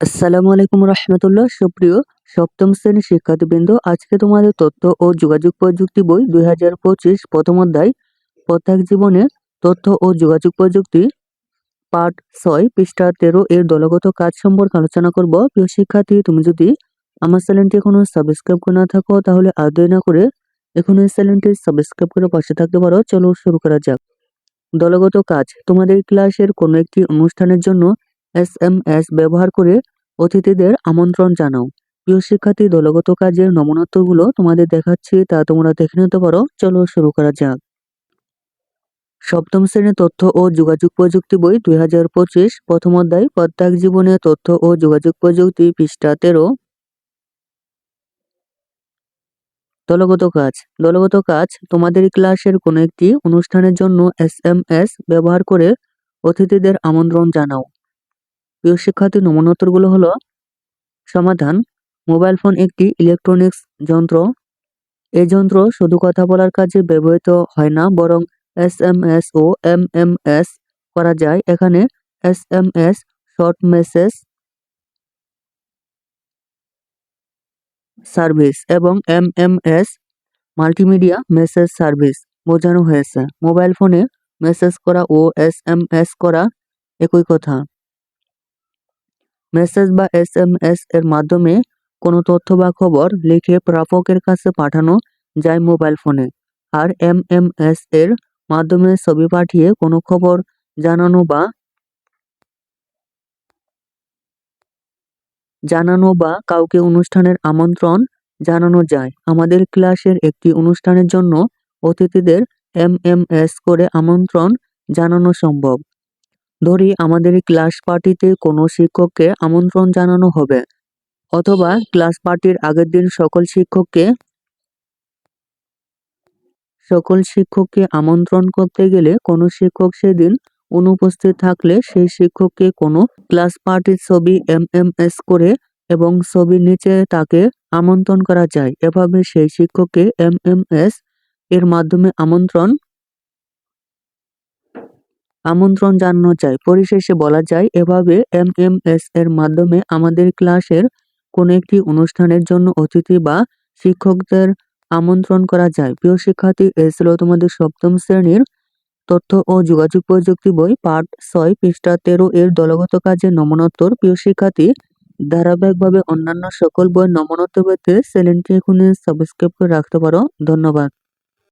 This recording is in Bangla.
আসসালামু আলাইকুম রহমতুল্লাহ। সুপ্রিয় সপ্তম শ্রেণির শিক্ষার্থীবৃন্দ, আজকে তোমাদের তথ্য ও যোগাযোগ প্রযুক্তি বই দুই হাজার পঁচিশ প্রথম অধ্যায়, প্রত্যেক জীবনে তথ্য ও যোগাযোগ প্রযুক্তি, পার্ট ছয়, পৃষ্ঠা তেরো এর দলগত কাজ সম্পর্কে আলোচনা করব। প্রিয় শিক্ষার্থী, তুমি যদি আমার চ্যানেলটি এখনও সাবস্ক্রাইব করে না থাকো, তাহলে আদয় না করে এখন এই চ্যানেলটি সাবস্ক্রাইব করে পাশে থাকতে পারো। চলো শুরু করা যাক। দলগত কাজ, তোমাদের ক্লাসের কোনো একটি অনুষ্ঠানের জন্য এস এম এস ব্যবহার করে অতিথিদের আমন্ত্রণ জানাও। প্রিয় শিক্ষার্থী, দলগত কাজের নমনত্বগুলো তোমাদের দেখাচ্ছি, তা তোমরা দেখে নিতে পারো। চলো শুরু করা যাক। সপ্তম শ্রেণির তথ্য ও যোগাযোগ প্রযুক্তি বই দুই হাজার পঁচিশ, প্রথম অধ্যায়, প্রত্যেক জীবনে তথ্য ও যোগাযোগ প্রযুক্তি পৃষ্ঠা তেরো। দলগত কাজ। দলগত কাজ তোমাদের ক্লাসের কোনো একটি অনুষ্ঠানের জন্য এস এম এস ব্যবহার করে অতিথিদের আমন্ত্রণ জানাও। প্রিয় শিক্ষার্থী নমুনোত্তরগুলো হলো, সমাধান, মোবাইল ফোন একটি ইলেকট্রনিক্স যন্ত্র। এই যন্ত্র শুধু কথা বলার কাজে ব্যবহৃত হয় না, বরং এস এম এস ও এম এম এস করা যায়। এখানে S M S short message service এবং M M S multimedia message service বোঝানো হয়েছে। মোবাইল ফোনে মেসেজ করা ও এস এম এস করা একই কথা। মেসেজ বা এস এম এস এর মাধ্যমে কোনো তথ্য বা খবর লিখে প্রাপকের কাছে পাঠানো যায় মোবাইল ফোনে। আর এম এম এস এর মাধ্যমে ছবি পাঠিয়ে কোনো খবর জানানো বা জানানো বা কাউকে অনুষ্ঠানের আমন্ত্রণ জানানো যায়। আমাদের ক্লাসের একটি অনুষ্ঠানের জন্য অতিথিদের এম এম এস করে আমন্ত্রণ জানানো সম্ভব। ধরি আমাদের ক্লাস পার্টিতে কোনো শিক্ষককে আমন্ত্রণ জানানো হবে, অথবা ক্লাস পার্টির আগের দিন সকল শিক্ষককে সকল শিক্ষককে আমন্ত্রণ করতে গেলে কোনো শিক্ষক সেদিন অনুপস্থিত থাকলে সেই শিক্ষককে কোনো ক্লাস পার্টির ছবি এম এম এস করে এবং ছবির নিচে তাকে আমন্ত্রণ করা যায়। এভাবে সেই শিক্ষককে এম এম এস এর মাধ্যমে আমন্ত্রণ আমন্ত্রণ জানানো যায়। পরিশেষে বলা যায়, এভাবে এম এম এস এর মাধ্যমে আমাদের ক্লাসের কোনো একটি অনুষ্ঠানের জন্য অতিথি বা শিক্ষকদের আমন্ত্রণ করা যায়। প্রিয় শিক্ষার্থী, এ ছিল তোমাদের সপ্তম শ্রেণির তথ্য ও যোগাযোগ প্রযুক্তি বই পাঠ ছয়, পৃষ্ঠা তেরো এর দলগত কাজে নমনোত্তর। প্রিয় শিক্ষার্থী, ধারাবাহিকভাবে অন্যান্য সকল বই নমনোত্তর পেতে চ্যানেলটি এখনই সাবস্ক্রাইব করে রাখতে পারো। ধন্যবাদ।